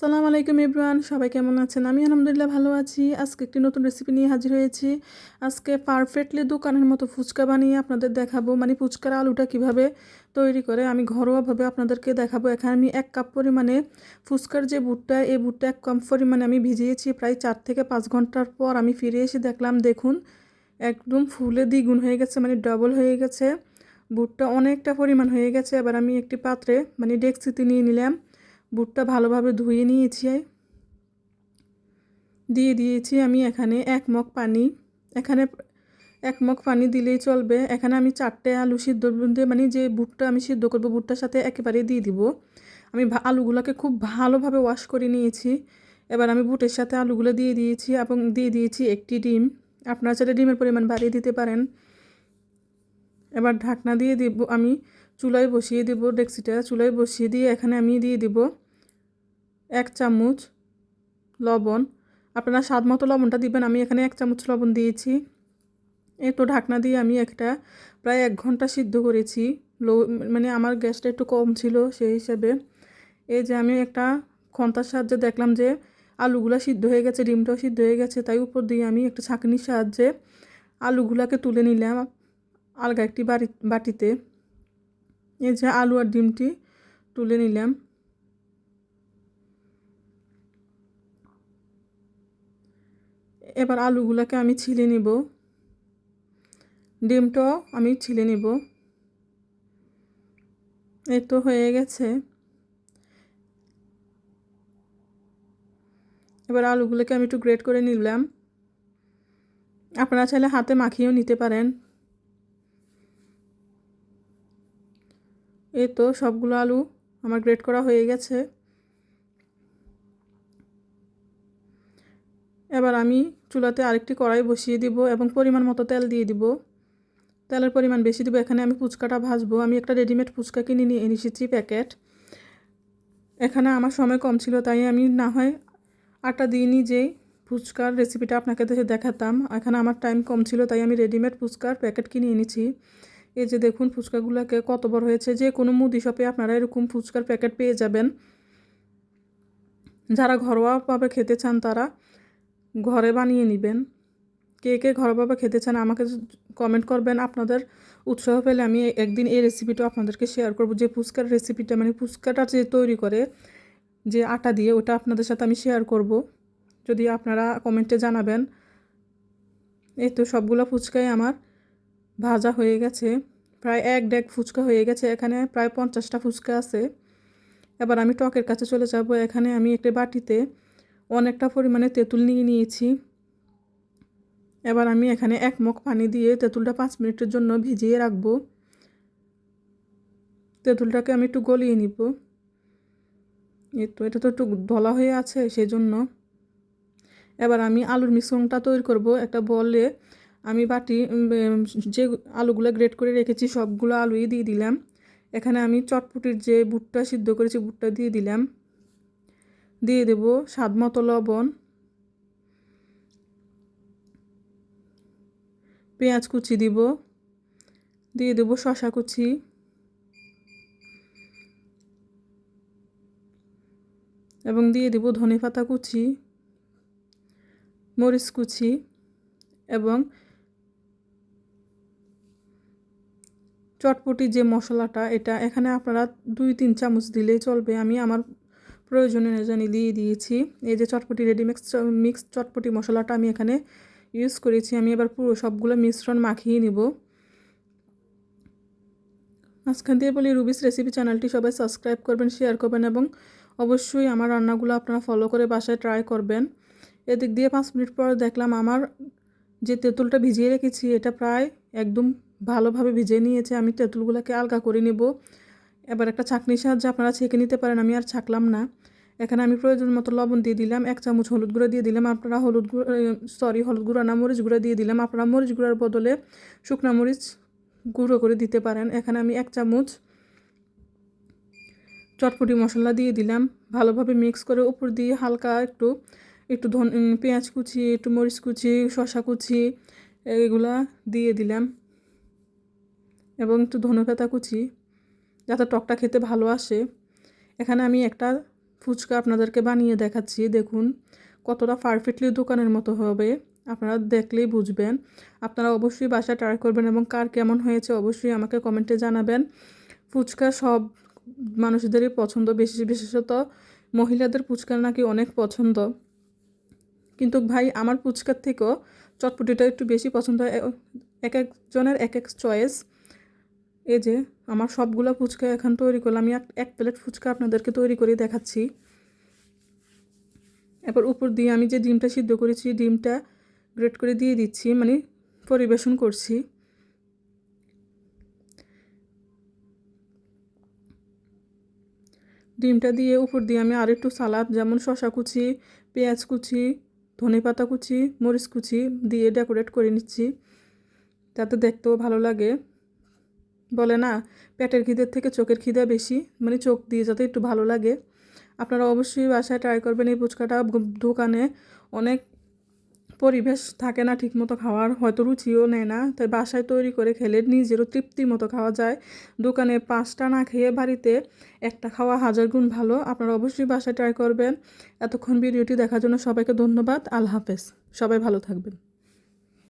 সালাম আলাইকুম ইব্রান, সবাই কেমন আছেন? আমি আলহামদুলিল্লাহ ভালো আছি। আজকে একটি নতুন রেসিপি নিয়ে হাজির হয়েছি। আজকে পারফেক্টলি দোকানের মতো ফুচকা বানিয়ে আপনাদের দেখাবো। মানে ফুচকার আলুটা কীভাবে তৈরি করে আমি ঘরোয়াভাবে আপনাদেরকে দেখাবো। এখানে আমি এক কাপ পরিমাণে ফুচকার যে বুটটা, এই বুটটা এক কাপ পরিমাণে আমি ভিজিয়েছি। প্রায় চার থেকে পাঁচ ঘণ্টার পর আমি ফিরে এসে দেখলাম, দেখুন, একদম ফুলে দ্বিগুণ হয়ে গেছে মানে ডবল হয়ে গেছে। বুটটা অনেকটা পরিমাণ হয়ে গেছে। এবার আমি একটি পাত্রে মানে ডেক্সিতে নিয়ে নিলাম। বুটটা ভালোভাবে ধুয়ে নিয়েছি দিয়ে দিয়েছি আমি এখানে এক মগ পানি। এখানে এক মগ পানি দিলেই চলবে। এখানে আমি চারটে আলু সিদ্ধ দিয়ে মানে যে বুটটা আমি সিদ্ধ করব, বুটটার সাথে একেবারে দিয়ে দিব। আমি আলুগুলোকে খুব ভালোভাবে ওয়াশ করে নিয়েছি। এবার আমি বুটের সাথে আলুগুলো দিয়ে দিয়েছি এবং দিয়ে দিয়েছি একটি ডিম। আপনারা চাইলে ডিমের পরিমাণ বাড়িয়ে দিতে পারেন। এবার ঢাকনা দিয়ে দিব আমি, চুলায় বসিয়ে দেব ডেক্সিটা, চুলায় বসিয়ে দিয়ে এখানে আমি দিয়ে দিব এক চামচ লবণ। আপনারা স্বাদ মতো লবণটা দিবেন, আমি এখানে এক চামচ লবণ দিয়েছি। এই তো ঢাকনা দিয়ে আমি একটা প্রায় এক ঘণ্টা সিদ্ধ করেছি। লো মানে আমার গ্যাসটা একটু কম ছিল সেই হিসাবে। এই যে আমি একটা খন্তার সাহায্যে দেখলাম যে আলুগুলা সিদ্ধ হয়ে গেছে, ডিমটাও সিদ্ধ হয়ে গেছে, তাই উপর দিয়ে আমি একটা ছাঁকনির সাহায্যে আলুগুলাকে তুলে নিলাম আলগা একটি বাড়ি, বাটিতে। এই যে আলু আর ডিমটি তুলে নিলাম। এবার আলুগুলোকে আমি ছিলে নিব। ডিমটাও আমি ছিলে নিব। এই তো হয়ে গেছে। এবার আলুগুলোকে আমি একটু গ্রেট করে নিলাম। আপনারা চাইলে হাতে মাখিয়েও নিতে পারেন। এই তো সবগুলো আলু আমার গ্রেট করা হয়ে গেছে। এবার আমি চুলাতে আরেকটি কড়াই বসিয়ে দিব এবং পরিমাণ মতো তেল দিয়ে দিব। তেলের পরিমাণ বেশি দিব, এখানে আমি ফুচকাটা ভাজবো। আমি একটা রেডিমেড ফুচকা কিনে নিয়ে এনেছি প্যাকেট এখানে আমার সময় কম ছিল, তাই আমি না হয় আটা দিয়ে নিজেই ফুচকার রেসিপিটা আপনাকে দেখে দেখাতাম। এখানে আমার টাইম কম ছিল, তাই আমি রেডিমেড ফুচকার প্যাকেট কিনে এনেছি। এই যে দেখুন ফুচকাগুলোকে কত বড় হয়েছে, যে কোনো মুদি শপে আপনারা এরকম ফুচকার প্যাকেট পেয়ে যাবেন। যারা ঘরোয়াভাবে খেতে চান তারা ঘরে বানিয়ে নেবেন। কে কে ঘরোয়াভাবে খেতে চান আমাকে কমেন্ট করবেন। আপনাদের উৎসাহ পেলে আমি একদিন এই রেসিপিটা আপনাদেরকে শেয়ার করব। যে ফুচকার রেসিপিটা মানে ফুচকাটা যে তৈরি করে, যে আটা দিয়ে, ওটা আপনাদের সাথে আমি শেয়ার করব। যদি আপনারা কমেন্টে জানাবেন, এই তো সবগুলো ফুচকাই আমার ভাজা হয়ে গেছে। প্রায় এক ডেক ফুচকা হয়ে গেছে। এখানে প্রায় পঞ্চাশটা ফুচকা আছে। এবার আমি টকের কাছে চলে যাব। এখানে আমি একটা বাটিতে অনেকটা পরিমাণে তেঁতুল নিয়ে নিয়েছি। এবার আমি এখানে এক মগ পানি দিয়ে তেঁতুলটা পাঁচ মিনিটের জন্য ভিজিয়ে রাখব। তেঁতুলটাকে আমি একটু গলিয়ে নিব। এই তো, এটা তো একটু ধলা হয়ে আছে সেই জন্য এবার আমি আলুর মিশ্রণটা তৈরি করব একটা বলে। আমি বাটি যে আলুগুলো গ্রেট করে রেখেছি সবগুলো আলুই দিয়ে দিলাম। এখানে আমি চটপুটির যে বুটটা সিদ্ধ করেছি বুটটা দিয়ে দিলাম। দিয়ে দেব স্বাদ মতো লবণ, পেঁয়াজ কুচি দিব, দিয়ে দেব শশা কুচি, এবং দিয়ে দেব ধনে পাতা কুচি, মরিচ কুচি এবং চটপটি যে মশলাটা, এটা এখানে আপনারা দুই, তিন চামচ দিলেই চলবে। আমি আমার প্রয়োজনীয় জানি দিয়ে দিয়েছি। এই যে চটপটি রেডিমিক্স মিক্স চটপটি মশলাটা আমি এখানে ইউজ করেছি। আমি এবার পুরো সবগুলো মিশ্রণ মাখিয়ে নিব। মাঝখান দিয়ে বলি রুবিস রেসিপি চ্যানেলটি সবাই সাবস্ক্রাইব করবেন শেয়ার করবেন এবং অবশ্যই আমার রান্নাগুলো আপনারা ফলো করে বাসায় ট্রাই করবেন। এদিক দিয়ে পাঁচ মিনিট পর দেখলাম আমার যে তেঁতুলটা ভিজিয়ে রেখেছি, এটা প্রায় একদম ভালোভাবে ভিজিয়ে নিয়েছে। আমি তেঁতুলগুলোকে আলগা করে নেব। এবার একটা ছাঁকনির সাহায্যে আপনারা ছেঁকে নিতে পারেন, আমি আর ছাকলাম না। এখানে আমি প্রয়োজন মতো লবণ দিয়ে দিলাম, এক চামচ হলুদ গুঁড়ো দিয়ে দিলাম, আপনারা হলুদ গুঁড়ো সরি হলুদ গুঁড়ো না, মরিচ গুঁড়ো দিয়ে দিলাম, আপনারা মরিচ গুঁড়োর বদলে শুকনো মরিচ গুঁড়ো করে দিতে পারেন। এখানে আমি এক চামচ চটপটি মশলা দিয়ে দিলাম, ভালোভাবে মিক্স করে উপর দিয়ে হালকা একটু একটু ধন পেঁয়াজ কুচি, একটু মরিচ কুচি শশা কুচি, এগুলা দিয়ে দিলাম। এবং একটু ধনে পাতা কুচি যাতে টকটা খেতে ভালো আসে। এখানে আমি একটা ফুচকা আপনাদেরকে বানিয়ে দেখাচ্ছি, দেখুন। কতটা পারফেক্টলি দোকানের মতো হবে, আপনারা দেখলেই বুঝবেন। আপনারা অবশ্যই বাসা ট্রাই করবেন এবং কার কেমন হয়েছে অবশ্যই আমাকে কমেন্টে জানাবেন। ফুচকা সব মানুষদেরই পছন্দ, বেশি বিশেষত মহিলাদের ফুচকা নাকি অনেক পছন্দ। কিন্তু ভাই, আমার ফুচকার থেকেও চটপটিটা একটু বেশি পছন্দ এক একজনের এক এক চয়েস এই যে আমার সবগুলো ফুচকা এখন তৈরি করলাম। আমি এক- প্লেট ফুচকা আপনাদেরকে তৈরি করে দেখাচ্ছি। এরপর উপর দিয়ে আমি যে ডিমটা সিদ্ধ করেছি, ডিমটা গ্রেট করে দিয়ে দিচ্ছি মানে পরিবেশন করছি। ডিমটা দিয়ে উপর দিয়ে আমি আর একটু সালাদ, যেমন শসা কুচি, পেঁয়াজ কুচি, ধনে পাতা কুচি, মরিচ কুচি দিয়ে ডেকোরেট করে নিচ্ছি। যাতে দেখতেও ভালো লাগে। বলে, না, পেটের খিদের থেকে চোখের খিদে বেশি। মানে চোখ দিয়ে যাতে একটু ভালো লাগে। আপনারা অবশ্যই বাসায় ট্রাই করবেন এই ফুচকাটা। দোকানে অনেক পরিবেশ থাকে না, ঠিকমতো খাওয়ার। হয়তো রুচিও নেয় না। তাই বাসায় তৈরি করে খেলে নিজেরও তৃপ্তি মতো খাওয়া যায়। দোকানে পাঁচটা না খেয়ে বাড়িতে একটা খাওয়া হাজার গুণ ভালো। আপনারা অবশ্যই বাসায় ট্রাই করবেন। এতক্ষণ ভিডিওটি দেখার জন্য সবাইকে ধন্যবাদ। আল্লাহ হাফেজ। সবাই ভালো থাকবেন।